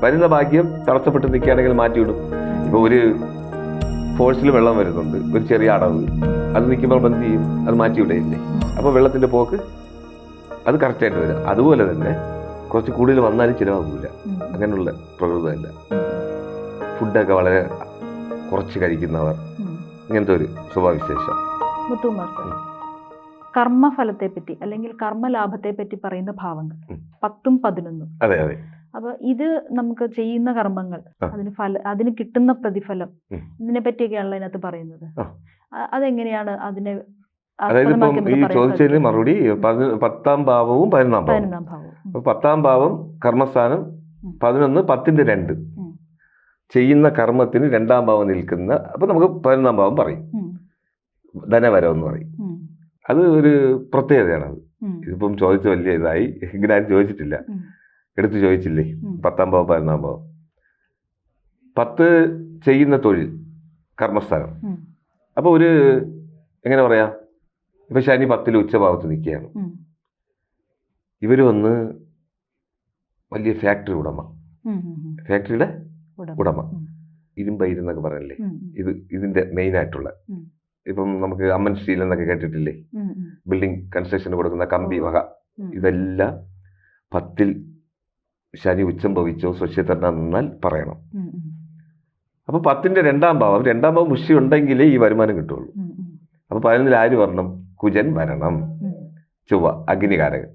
വരുന്ന ഭാഗ്യം തടസ്സപ്പെട്ട് നിൽക്കുകയാണെങ്കിൽ മാറ്റിവിടും. ഇപ്പോൾ ഒരു ഫോഴ്സിൽ വെള്ളം വരുന്നുണ്ട്. ഒരു ചെറിയ അടവ്. അത് നിൽക്കുമ്പോൾ എന്ത് ചെയ്യും? അത് മാറ്റിവിടയില്ലേ? അപ്പോൾ വെള്ളത്തിന്റെ പോക്ക് അത് കറക്റ്റായിട്ട് വരും. അതുപോലെ തന്നെ കുറച്ച് കൂടുതൽ വന്നാലും ചിലവാകില്ല. അങ്ങനെയുള്ള പ്രകൃതമല്ല. ഫുഡൊക്കെ വളരെ കുറച്ച് കഴിക്കുന്നവർ. ഇങ്ങനത്തെ ഒരു സ്വഭാവവിശേഷം. കർമ്മഫലത്തെ പറ്റി അല്ലെങ്കിൽ കർമ്മലാഭത്തെ പറ്റി പറയുന്ന ഭാവങ്ങൾ. പത്തും പതിനൊന്നും അതെ അതെ. അപ്പൊ ഇത് നമുക്ക് ചെയ്യുന്ന കർമ്മങ്ങൾ അതിന് ഫല അതിന് കിട്ടുന്ന പ്രതിഫലം ഇതിനെ പറ്റിയൊക്കെയാണല്ലോ അതിനകത്ത് പറയുന്നത്. അതെങ്ങനെയാണ് അതിനെ അതായത് ഇപ്പം ഈ ചോദിച്ചതിന് മറുപടി പതി- പത്താം ഭാവവും പതിനൊന്നാം ഭാവവും. അപ്പൊ പത്താം ഭാവം കർമ്മസ്ഥാനം. പതിനൊന്ന് പത്തിന്റെ രണ്ട്. ചെയ്യുന്ന കർമ്മത്തിന് രണ്ടാം ഭാവം നിൽക്കുന്ന അപ്പൊ നമുക്ക് പതിനൊന്നാം ഭാവം പറയും. ധനവരം എന്ന് പറയും. അത് ഒരു പ്രത്യേകതയാണ് അത്. ഇതിപ്പം ചോദിച്ച വലിയ ഇതായി ഇങ്ങനെ ആരും ചോദിച്ചിട്ടില്ല. എടുത്ത് ചോദിച്ചില്ലേ. പത്താം ഭാവം പതിനൊന്നാം ഭാവം പത്ത് ചെയ്യുന്ന തൊഴിൽ കർമ്മസ്ഥാനം. അപ്പോൾ ഒരു എങ്ങനെ പറയാ ഇപ്പൊ ശനി പത്തിൽ ഉച്ചഭാവത്ത് നിൽക്കുകയാണ്. ഇവർ വന്ന് വലിയ ഫാക്ടറി ഉടമ. ഫാക്ടറിയുടെ ഉടമ. ഇരുമ്പയിരുന്നൊക്കെ പറയല്ലേ. ഉം. ഇത് ഇതിന്റെ മെയിൻ ആയിട്ടുള്ള. ഇപ്പം നമുക്ക് അമ്മൻ സ്റ്റീൽ എന്നൊക്കെ കേട്ടിട്ടില്ലേ. ബിൽഡിംഗ് കൺസ്ട്രക്ഷന് കൊടുക്കുന്ന കമ്പി വക ഇതെല്ലാം പത്തിൽ ശനി ഉച്ചം ഭവിച്ചോ സ്വച്ഛത്തരണ നിന്നാൽ പറയണം. അപ്പോൾ പത്തിന്റെ അപ്പൊ പത്തിന്റെ രണ്ടാം ഭാവം രണ്ടാം ഭാവം മുഷി ഉണ്ടെങ്കിലേ ഈ വരുമാനം കിട്ടുള്ളൂ. അപ്പോൾ പതിനൊന്നിൽ ആര് വരണം? കുജൻ വരണം. ചൊവ്വ അഗ്നികാരകൻ.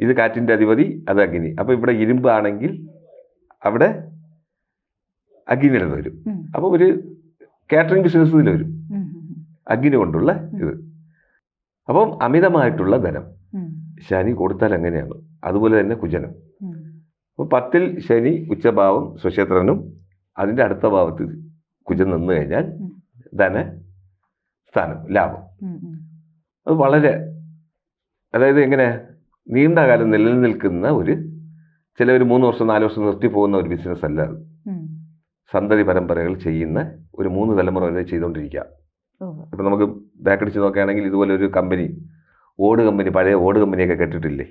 ഇത് കാറ്റിന്റെ അധിപതി അത് അഗ്നി. അപ്പോൾ ഇവിടെ ഇരുമ്പ് ആണെങ്കിൽ അവിടെ അഗ്നിയുടെ വരും. അപ്പോൾ അപ്പൊ ഒരു കാറ്ററിംഗ് ബിസിനസ് ഇതിൽ വരും. അഗ്നി കൊണ്ടുള്ള ഇത്. അപ്പം അമിതമായിട്ടുള്ള ധനം. ശനി കൊടുത്താൽ അങ്ങനെയാണ് അതുപോലെ തന്നെ കുജനം. അപ്പോൾ പത്തിൽ ശനി ഉച്ചഭാവം സ്വക്ഷേത്രനും അതിന്റെ അടുത്ത ഭാവത്ത് കുജൻ നിന്ന് കഴിഞ്ഞാൽ. ധന സ്ഥാനം ലാഭം. അത് വളരെ അതായത് എങ്ങനെ നീണ്ട കാലം നിലനിൽക്കുന്ന ഒരു ചില ഒരു മൂന്ന് വർഷം നാല് വർഷം നിർത്തി പോകുന്ന ഒരു ബിസിനസ് അല്ല അത്. സന്തതി പരമ്പരകൾ ചെയ്യുന്ന ഒരു മൂന്ന് തലമുറ വരെ ചെയ്തുകൊണ്ടിരിക്കുക. ഇപ്പം നമുക്ക് ബാക്കടിച്ച് നോക്കുകയാണെങ്കിൽ ഇതുപോലെ ഒരു കമ്പനി ഓട് കമ്പനി പഴയ ഓട് കമ്പനിയൊക്കെ കേട്ടിട്ടില്ലേ.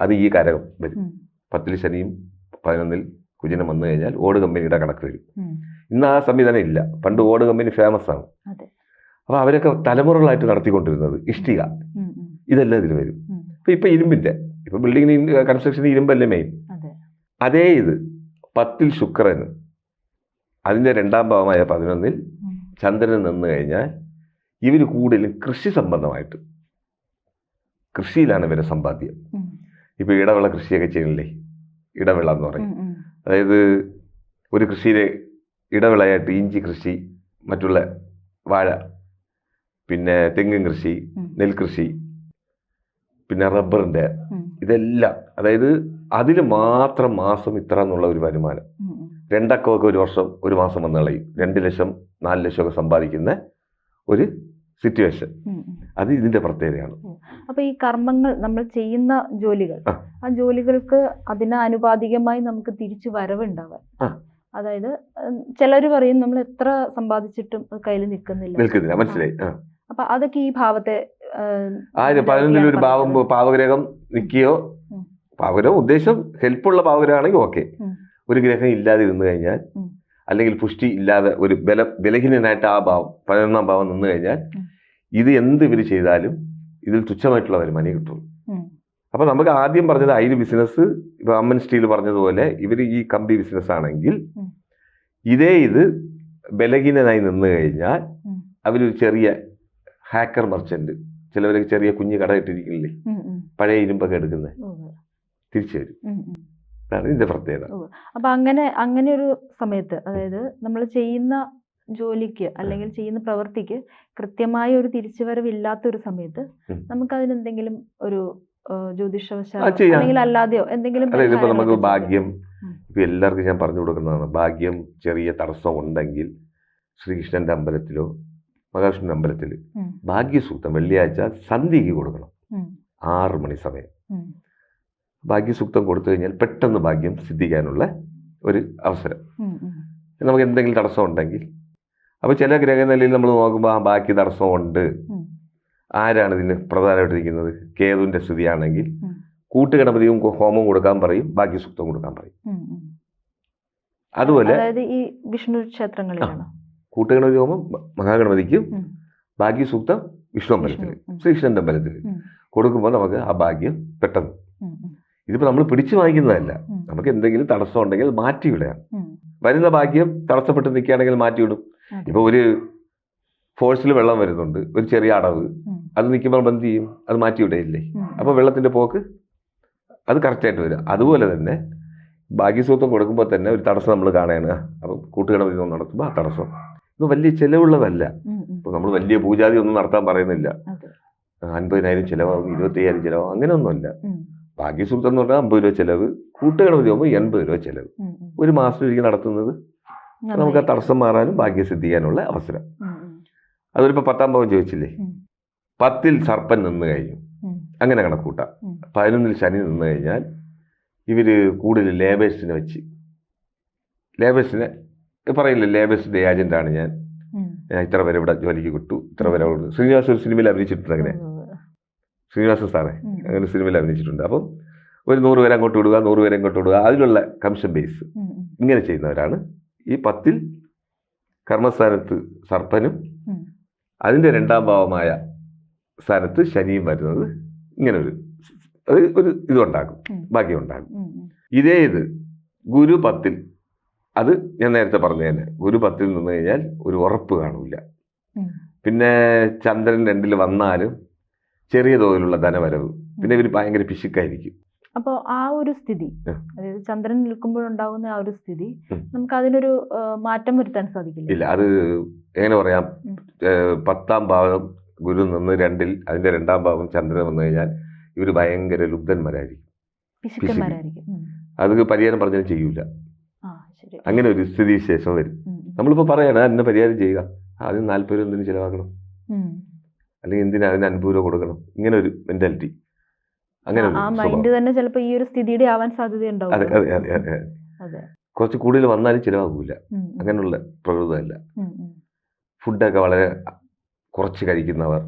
അത് ഈ കരകം വരും. പത്തിൽ ശനിയും പതിനൊന്നിൽ കുജിനം വന്നു കഴിഞ്ഞാൽ ഓട് കമ്പനിയുടെ കണക്ക് വരും. ഇന്ന് ആ സംവിധാനം ഇല്ല പണ്ട് ഓട് കമ്പനി ഫേമസ് ആണ്. അപ്പോൾ അവരൊക്കെ തലമുറകളായിട്ട് നടത്തിക്കൊണ്ടിരുന്നത് ഇഷ്ടിക. ഇതെല്ലാം ഇതിൽ വരും. അപ്പോൾ ഇരുമ്പിന്റെ ഇരുമ്പിന്റെ ബിൽഡിംഗിന് ബിൽഡിങ്ങിന് കൺസ്ട്രക്ഷന് ഇരുമ്പല്ലേ മെയിൻ അതെ. ഇത് പത്തിൽ ശുക്രന് അതിന്റെ രണ്ടാം ഭാവമായ പതിനൊന്നിൽ. ചന്ദ്രൻ നിന്ന് കഴിഞ്ഞാൽ ഇവർ കൂടുതലും കൃഷി സംബന്ധമായിട്ട് കൃഷിയിലാണ് ഇവരെ സമ്പാദ്യം. ഇപ്പോൾ ഇടവിള കൃഷിയൊക്കെ ചെയ്യുന്നില്ലേ ഇടവിള എന്ന് പറയും. അതായത് ഒരു കൃഷിയിലെ ഇടവിളയായിട്ട് ഇഞ്ചി കൃഷി മറ്റുള്ള വാഴ പിന്നെ തെങ്ങും കൃഷി. നെൽകൃഷി പിന്നെ റബ്ബറിന്റെ ഇതെല്ലാം അതായത് അതിൽ മാത്രം മാസം ഇത്ര എന്നുള്ള ഒരു വരുമാനം. രണ്ടക്കമൊക്കെ ഒരു വർഷം ഒരു മാസം വന്ന് കളയും രണ്ട് ലക്ഷം നാല് ലക്ഷമൊക്കെ സമ്പാദിക്കുന്ന ഒരു സിറ്റുവേഷൻ. അത് ഇതിന്റെ പ്രത്യേകതയാണ് അപ്പൊ ഈ കർമ്മങ്ങൾ നമ്മൾ ചെയ്യുന്ന ജോലികൾ ആ. ജോലികൾക്ക് അതിന് ആനുപാതികമായി നമുക്ക് തിരിച്ചു വരവുണ്ടാവാൻ അതായത് ചിലർ പറയും നമ്മൾ എത്ര സമ്പാദിച്ചിട്ടും കയ്യിൽ നിൽക്കുന്നില്ല നിൽക്കുന്നില്ല മനസ്സിലായി അപ്പൊ അതൊക്കെ ഈ ഭാവത്തെ പതിനൊന്നിലൊരു ഭാവം. പാവഗ്രഹം നിൽക്കുകയോ പാവഗ്രഹം ഉദ്ദേശം ഹെൽപ്പുള്ള പാവഗ്രഹമാണെങ്കിൽ ഓക്കെ. ഒരു ഗ്രഹം ഇല്ലാതെ ഇരുന്ന് കഴിഞ്ഞാൽ. അല്ലെങ്കിൽ പുഷ്ടി ഇല്ലാതെ ഒരു ബല ബലഹീനനായിട്ട് ആ ഭാവം പതിനൊന്നാം ഭാവം നിന്ന് കഴിഞ്ഞാൽ ഇത് എന്ത് ഇവർ ചെയ്താലും ഇതിൽ തുച്ഛമായിട്ടുള്ള വരുമാനം കിട്ടുള്ളൂ. അപ്പോൾ അപ്പൊ നമുക്ക് ആദ്യം പറഞ്ഞത് അയിര് ബിസിനസ് ഇപ്പൊ അമ്മൻ സ്റ്റീൽ പറഞ്ഞതുപോലെ ഇവർ ഈ കമ്പി ബിസിനസ് ആണെങ്കിൽ. ഇതേ ഇത് ബലഹീനനായി നിന്ന് കഴിഞ്ഞാൽ. അവരൊരു ചെറിയ ഹാക്കർ മർച്ചന്റ് ചിലവരൊക്കെ ചെറിയ കുഞ്ഞു കട ഇട്ടിരിക്കില്ലേ. പഴയ ഇരുമ്പൊക്കെ എടുക്കുന്നത് തിരിച്ചു വരും. ഇതിന്റെ പ്രത്യേകത. അപ്പൊ അങ്ങനെ അങ്ങനെ ഒരു സമയത്ത് അതായത് നമ്മൾ ചെയ്യുന്ന ജോലിക്ക് അല്ലെങ്കിൽ ചെയ്യുന്ന പ്രവൃത്തിക്ക് കൃത്യമായ ഒരു തിരിച്ചുവരവില്ലാത്ത ഒരു സമയത്ത് നമുക്ക് അതിന് എന്തെങ്കിലും ഒരു ജ്യോതിഷവശാലോ അല്ലെങ്കിൽ അല്ലാതെയോ എന്തെങ്കിലും നമുക്ക് ഭാഗ്യം. ഇപ്പൊ എല്ലാവർക്കും ഞാൻ പറഞ്ഞു കൊടുക്കുന്നതാണ്. ഭാഗ്യം ചെറിയ തടസ്സം ഉണ്ടെങ്കിൽ ശ്രീകൃഷ്ണന്റെ അമ്പലത്തിലോ മഹാവിഷ്ണു അമ്പലത്തിൽ ഭാഗ്യസൂത്രം ഭാഗ്യസൂക്തം വെള്ളിയാഴ്ച സന്ധ്യയ്ക്ക് കൊടുക്കണം. ആറ് മണി സമയം. ഭാഗ്യസൂക്തം കൊടുത്തു കഴിഞ്ഞാൽ പെട്ടെന്ന് ഭാഗ്യം സിദ്ധിക്കാനുള്ള ഒരു അവസരം. നമുക്ക് എന്തെങ്കിലും തടസ്സം ഉണ്ടെങ്കിൽ അപ്പോൾ ചില ഗ്രഹനിലയിൽ നമ്മൾ നോക്കുമ്പോൾ ആ ബാക്കി തടസ്സമുണ്ട്. ആരാണ് ഇതിന് പ്രധാനമായിട്ടിരിക്കുന്നത് കേതുവിന്റെ സ്ഥിതിയാണെങ്കിൽ ഉം. കൂട്ടുഗണപതിയും ഹോമം കൊടുക്കാൻ പറയും ബാക്കി സുക്തം കൊടുക്കാൻ പറയും. അതുപോലെ ഈ വിഷ്ണു ക്ഷേത്രങ്ങളിലാണ് കൂട്ടുഗണപതി ഹോമം മഹാഗണപതിക്കും ബാക്കി ഭാഗ്യസൂക്തം വിഷ്ണു അമ്പലത്തിൽ. ശ്രീകൃഷ്ണന്റെ അമ്പലത്തിൽ കൊടുക്കുമ്പോൾ നമുക്ക് ആ ഭാഗ്യം പെട്ടെന്ന് ഇതിപ്പോൾ നമ്മൾ പിടിച്ചു വാങ്ങിക്കുന്നതല്ല. നമുക്ക് എന്തെങ്കിലും തടസ്സം ഉണ്ടെങ്കിൽ മാറ്റി വിടാം വരുന്ന ഭാഗ്യം തടസ്സപ്പെട്ട് നിൽക്കുകയാണെങ്കിൽ മാറ്റിവിടും. ഇപ്പോൾ ഒരു ഫോഴ്സിൽ വെള്ളം വരുന്നുണ്ട് ഒരു ചെറിയ അടവ്. അത് നിൽക്കുമ്പോൾ നമ്മൾ എന്ത് ചെയ്യും? അത് മാറ്റിവിടയില്ലേ. അപ്പോൾ വെള്ളത്തിന്റെ പോക്ക് അത് കറക്റ്റായിട്ട് വരും അതുപോലെ തന്നെ ഭാഗ്യസൂത്രം കൊടുക്കുമ്പോൾ തന്നെ ഒരു തടസ്സം നമ്മൾ കാണുകയാണ്. അപ്പം കൂട്ടുകണപതി ഹോമം നടത്തുമ്പോൾ ആ തടസ്സം. ഇത് വലിയ ചിലവുള്ളതല്ല. ഇപ്പോൾ നമ്മൾ വലിയ പൂജാതി ഒന്നും നടത്താൻ പറയുന്നില്ല. അൻപതിനായിരം ചിലവാകും ഇരുപത്തയ്യായിരം ചിലവാകും അങ്ങനെയൊന്നുമല്ല. ഭാഗ്യസൂത്രം എന്ന് പറഞ്ഞാൽ അമ്പത് രൂപ ചിലവ്. കൂട്ടുകണപതി ആകുമ്പോൾ എൺപത് രൂപ ചിലവ്. ഒരു മാസം ഒരിക്കൽ നടത്തുന്നത്. നമുക്ക് ആ. തടസ്സം മാറാനും ഭാഗ്യസിദ്ധിക്കാനുള്ള അവസരം. ഉം, ഉം. അതൊരിപ്പോൾ പത്താം ഭാവം ചോദിച്ചില്ലേ. പത്തിൽ സർപ്പൻ നിന്ന് കഴിഞ്ഞു. അങ്ങനെ കണക്കൂട്ടാം. പതിനൊന്നിൽ ശനി നിന്ന് കഴിഞ്ഞാൽ ഇവർ കൂടുതൽ ലേബേഴ്സിനെ വെച്ച്. ലേബേഴ്സിനെ പറയില്ലേ? ലേബേഴ്സിന്റെ ഏജന്റാണ് ഞാൻ. ഇത്ര പേരെ ഇവിടെ ജോലിക്ക് കിട്ടു ഇത്ര പേരെ ശ്രീനിവാസ ഒരു സിനിമയിൽ അഭിനയിച്ചിട്ടുണ്ട് അങ്ങനെ. ശ്രീനിവാസൻ സാറേ. അങ്ങനെ സിനിമയിൽ അഭിനയിച്ചിട്ടുണ്ട് അപ്പം ഒരു നൂറ് പേരെ അങ്ങോട്ട് വിടുക നൂറ് പേരെ ഇങ്ങോട്ട് വിടുക അതിലുള്ള കമ്മീഷൻ ബേസ്. ഇങ്ങനെ ചെയ്യുന്നവരാണ് ഈ പത്തിൽ കർമ്മസ്ഥാനത്ത് സർപ്പനും. അതിന്റെ രണ്ടാം ഭാവമായ സ്ഥാനത്ത് ശനിയും വരുന്നത് ഇങ്ങനെ ഒരു അത് ഒരു ഇതുണ്ടാക്കും ബാക്കി ഭാഗ്യം ഉണ്ടാക്കും ഉം, ഉം. ഇതേ ഇത് ഗുരു പത്തിൽ അത് ഞാൻ നേരത്തെ പറഞ്ഞു തന്നെ ഗുരു പത്തിൽ നിന്ന് കഴിഞ്ഞാൽ ഒരു ഉറപ്പ് കാണൂല പിന്നെ ചന്ദ്രൻ രണ്ടിൽ വന്നാലും ചെറിയ തോതിലുള്ള ധനവരവ്. പിന്നെ ഇവർ ഭയങ്കര പിശുക്കായിരിക്കും. അപ്പോ ആ ഒരു സ്ഥിതി അതായത് ചന്ദ്രൻ നിൽക്കുമ്പോഴുണ്ടാകുന്ന ആ ഒരു സ്ഥിതി. നമുക്ക് അതിനൊരു മാറ്റം വരുത്താൻ സാധിക്കില്ല? ഇല്ല അത് എങ്ങനെ പറയാം? പത്താം ഭാവം ഗുരു നിന്ന് രണ്ടിൽ അതിന്റെ രണ്ടാം ഭാവം ചന്ദ്രൻ വന്നു കഴിഞ്ഞാൽ ഇവർ ഭയങ്കര ലുബ്ധന്മാരായിരിക്കും. അത് പരിഹാരം പറഞ്ഞാൽ ചെയ്യൂല. അങ്ങനെ ഒരു സ്ഥിതി വിശേഷം വരും നമ്മളിപ്പോ പറയണ നമ്മളിപ്പോൾ പറയണം അതിന് പരിഹാരം ചെയ്യുക. ആദ്യം നാല്പത് രൂപ എന്തിനു ചിലവാക്കണം. അല്ലെങ്കിൽ എന്തിനാ അതിന് അൻപത് രൂപ കൊടുക്കണം? ഇങ്ങനെ ഒരു മെന്റാലിറ്റി അങ്ങനെ ആ മൈൻഡ് തന്നെ ചിലപ്പോൾ ഈ ഒരു സ്ഥിതിയുടെ ആവാൻ അതെ സാധ്യതയുണ്ടാവും അതെ അതെ അതെ. അതെ. കുറച്ച് കൂടുതൽ വന്നാലും ചിലവാകൂല. അങ്ങനെയുള്ള പ്രകൃതമല്ല. ഫുഡൊക്കെ വളരെ കുറച്ച് കഴിക്കുന്നവർ.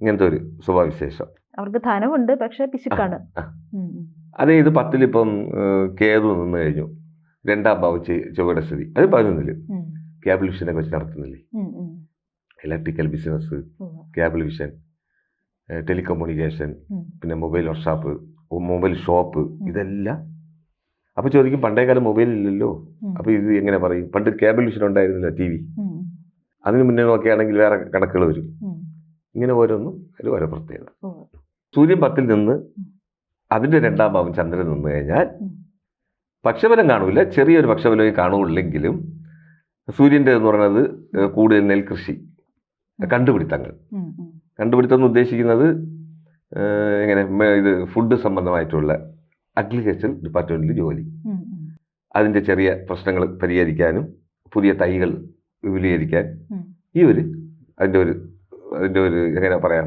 ഇങ്ങനത്തെ ഒരു സ്വഭാവവിശേഷം. അവർക്ക് ധനമുണ്ട് പക്ഷെ പിശുക്കാണ്. അതേ ഇത് പത്തിലിപ്പം കേതു നിന്ന് കഴിഞ്ഞു. രണ്ടാം ഭാവം ചുവടെ ചൊവ്വയുടെ സ്ഥിതി. അത് പതിനൊന്നിൽ. ഉം. കേബിൾ വിഷനൊക്കെ വെച്ച് നടത്തുന്നില്ലേ. Electrical business. Cable vision telecommunication പിന്നെ മൊബൈൽ വർക്ക്ഷോപ്പ് മൊബൈൽ ഷോപ്പ്. ഇതെല്ലാം. അപ്പോൾ ചോദിക്കും പണ്ടേ കാലം മൊബൈൽ ഇല്ലല്ലോ അപ്പൊ അപ്പോൾ ഇത് എങ്ങനെ പറയും? പണ്ട് കേബിൾ വിഷൻ ഉണ്ടായിരുന്നില്ല ടി വി. അതിന് മുന്നേ നോക്കുകയാണെങ്കിൽ വേറെ കണക്കുകൾ വരും. ഇങ്ങനെ ഓരോന്നും അതിൽ ഓരോ പ്രത്യേകത. സൂര്യൻ പത്തിൽ നിന്ന് അതിന്റെ അതിന്റെ രണ്ടാം ഭാവം ചന്ദ്രൻ നിന്ന് കഴിഞ്ഞാൽ. പക്ഷബലം കാണൂല. ചെറിയൊരു പക്ഷബലമേ കാണുകയുള്ളെങ്കിലും സൂര്യന്റെ എന്ന് പറയുന്നത് കൂടുതൽ നെൽകൃഷി. കണ്ടുപിടുത്തങ്ങൾ. കണ്ടുപിടുത്തം എന്ന് ഉദ്ദേശിക്കുന്നത് എങ്ങനെ ഇത് ഫുഡ് സംബന്ധമായിട്ടുള്ള അഗ്രികൾച്ചർ ഡിപ്പാർട്ട്മെന്റിൽ ജോലി. അതിന്റെ ചെറിയ പ്രശ്നങ്ങൾ പരിഹരിക്കാനും പുതിയ തൈകൾ വിപുലീകരിക്കാൻ ഈ ഒരു അതിന്റെ ഒരു അതിന്റെ ഒരു എങ്ങനെ പറയാം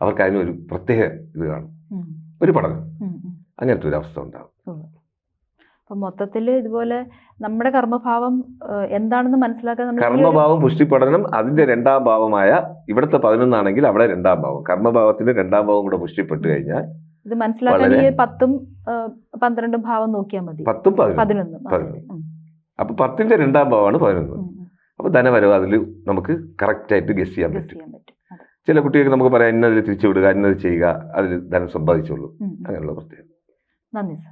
അവർക്ക് അതിനൊരു പ്രത്യേക ഇത് കാണും. ഒരു പഠനം. അങ്ങനത്തെ ഒരു അവസ്ഥ ഉണ്ടാകും അപ്പൊ മൊത്തത്തിൽ ഇതുപോലെ നമ്മുടെ കർമ്മഭാവം എന്താണെന്ന് മനസ്സിലാക്കാൻ കർമ്മഭാവം പുഷ്ടിപ്പെടണം. അതിന്റെ രണ്ടാം ഭാവമായ ഇവിടുത്തെ പതിനൊന്നാണെങ്കിൽ അവിടെ രണ്ടാം ഭാവം. കർമ്മഭാവത്തിന്റെ രണ്ടാം ഭാവം കൂടെ പുഷ്ടിപ്പെട്ട് കഴിഞ്ഞാൽ ഇത് മനസ്സിലാക്കാൻ ഈ പത്തും പന്ത്രണ്ടും ഭാവം നോക്കിയാൽ മതി. പത്തും പതിനൊന്നും. അപ്പൊ പത്തിന്റെ രണ്ടാം ഭാവമാണ് പതിനൊന്ന്. അപ്പൊ ധനവരവ് അതിൽ നമുക്ക് കറക്റ്റായിട്ട് ഗസ് ചെയ്യാൻ പറ്റും. ചില കുട്ടികൾക്ക് നമുക്ക് പറയാം ഇന്നതിൽ തിരിച്ചു വിടുക ഇന്നത് ചെയ്യുക അതിൽ ധനം സമ്പാദിച്ചോളൂ. ഉം, ഉം. അങ്ങനെയുള്ള പ്രത്യേകത. നന്ദി സർ.